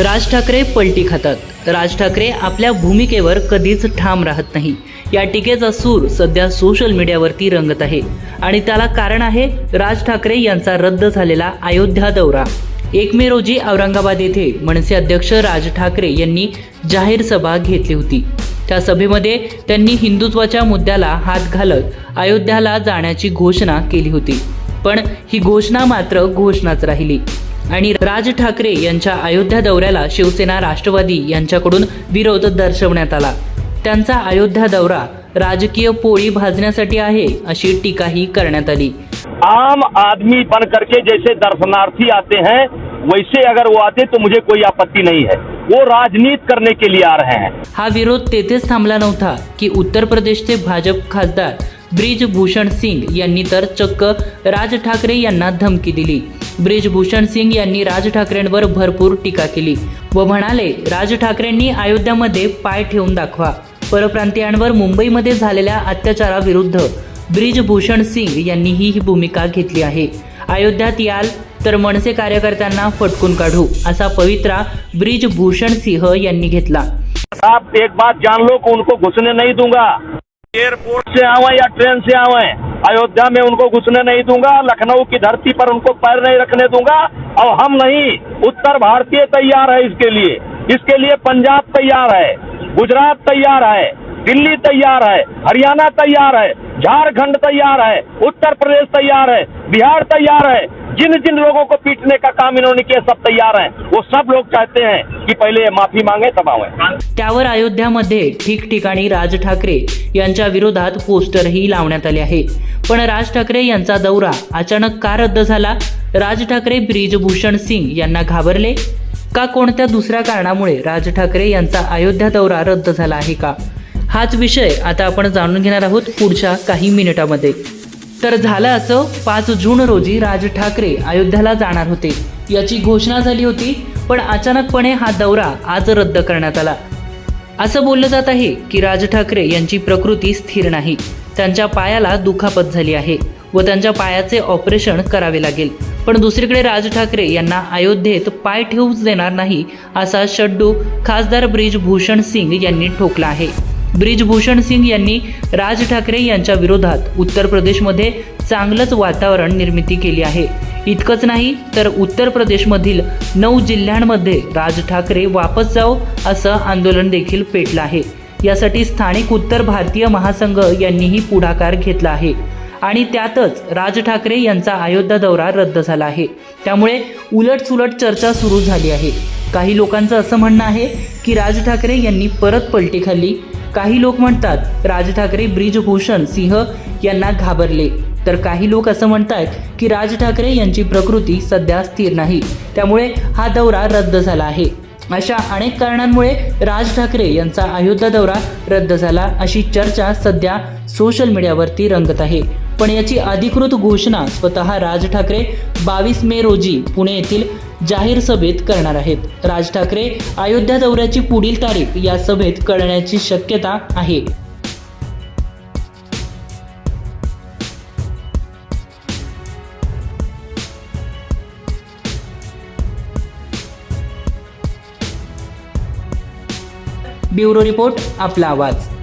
राज ठाकरे पलटी खातात. राज ठाकरे आपल्या भूमिकेवर कधीच ठाम राहत नाही. या टीकेचा सूर सध्या सोशल मीडियावरती रंगत आहे. आणि त्याला कारण आहे राज ठाकरे यांचा रद्द झालेला अयोध्या दौरा. एक मे रोजी औरंगाबाद येथे मनसे अध्यक्ष राज ठाकरे यांनी जाहीर सभा घेतली होती. त्या सभेमध्ये त्यांनी हिंदुत्वाच्या मुद्द्याला हात घालत अयोध्याला जाण्याची घोषणा केली होती. पण ही घोषणा मात्र घोषणाच राहिली. आणि राज ठाकरे यांच्या अयोध्या दौऱ्याला शिवसेना राष्ट्रवादी यांच्याकडून विरोध दर्शवण्यात आला. त्यांचा अयोध्या दौरा राजकीय पोळी भाजण्यासाठी आहे अशी टीकाही करण्यात आली. आम आदमी बन करके जैसे दर्शनार्थी आते हैं वैसे अगर वो आते तो मुझे कोई आपत्ति नहीं है। वो राजनीति करने के लिए आ रहे हैं। हा विरोध तेथेच थांबला नव्हता की उत्तर प्रदेशचे भाजप खासदार ब्रिजभूषण सिंग यांनी तर चक्क राज ठाकरे यांना धमकी दिली. ब्रिजभूषण सिंग यांनी राज ठाकरेंवर भरपूर टीका केली व म्हणाले राज ठाकरेंनी अयोध्यामध्ये पाय ठेवून दाखवा. परप्रांतीयांवर मुंबईमध्ये झालेल्या अत्याचाराविरुद्ध ब्रिजभूषण सिंग यांनी ही भूमिका घेतली आहे. अयोध्यात याल तर मनसे कार्यकर्त्यांना फटकून काढू असा पवित्रा ब्रिजभूषण सिंह यांनी घेतला. एक बात जान लो उनको घुसने नहीं दूंगा। एयरपोर्ट से आवे या ट्रेन से आवे अयोध्या में उनको घुसने नहीं दूँगा, लखनऊ की धरती पर उनको पैर नहीं रखने दूँगा। और हम नहीं, उत्तर भारतीय तैयार है इसके लिए। इसके लिए पंजाब तैयार है, गुजरात तैयार है, दिल्ली तैयार है, हरियाणा तैयार है, झारखंड तैयार है, उत्तर प्रदेश तैयार है, बिहार तैयार है। जिन जिन लोगों को पीटने का काम इन्होंने किया सब तैयार हैं। वो सब लोग चाहते हैं कि पहले माफी मांगे तब आवे। त्यावर अयोध्यामध्ये ठिकठिकाणी राज ठाकरे यांच्या विरोधात पोस्टरही लावण्यात आले आहे पण राज ठाकरे यांचा दौरा अचानक का रद्द झाला? राज ठाकरे ब्रिजभूषण सिंग यांना घाबरले? का कोणत्या दुसऱ्या कारणामुळे राज ठाकरे यांचा अयोध्या दौरा रद्द झाला आहे का? हाच विषय आता आपण जाणून घेणार आहोत पुढच्या काही मिनिटामध्ये. तर झालं असं पाच जून रोजी राज ठाकरे अयोध्याला जाणार होते. याची घोषणा झाली होती पण अचानकपणे हा दौरा आज रद्द करण्यात आला. असं बोललं जात आहे की राज ठाकरे यांची प्रकृती स्थिर नाही. त्यांच्या पायाला दुखापत झाली आहे व त्यांच्या पायाचे ऑपरेशन करावे लागेल. पण दुसरीकडे राज ठाकरे यांना अयोध्येत पाय ठेवूच देणार नाही असा शड्डू खासदार ब्रिजभूषण सिंग यांनी ठोकला आहे. ब्रिजभूषण सिंग यांनी राज ठाकरे यांच्या विरोधात उत्तर प्रदेशमध्ये चांगलंच वातावरण निर्मिती केली आहे. इतकंच नाही तर उत्तर प्रदेशमधील नऊ जिल्ह्यांमध्ये राज ठाकरे वापस जाओ असं आंदोलन देखील पेटलं आहे. यासाठी स्थानिक उत्तर भारतीय महासंघ यांनीही पुढाकार घेतला आहे. आणि त्यातच राज ठाकरे यांचा अयोध्या दौरा रद्द झाला आहे. त्यामुळे उलटसुलट चर्चा सुरू झाली आहे. काही लोकांचं असं म्हणणं आहे की राज ठाकरे यांनी परत पलटी खाल्ली काही लोक म्हणतात राज ठाकरे ब्रिजभूषण सिंह यांना घाबरले. तर काही लोक असं म्हणतात की राज ठाकरे यांची प्रकृती सध्या स्थिर नाही. त्यामुळे हा दौरा रद्द झाला आहे. अशा अनेक कारणांमुळे राज ठाकरे यांचा अयोध्या दौरा रद्द झाला अशी चर्चा सध्या सोशल मीडियावरती रंगत आहे. पण याची अधिकृत घोषणा स्वतः राज ठाकरे बावीस मे रोजी पुणे येथील जाहीर सभेत करणार आहेत. राज ठाकरे अयोध्या दौऱ्याची पुढील तारीख या सभेत कळण्याची शक्यता आहे. ब्युरो रिपोर्ट आपला आवाज.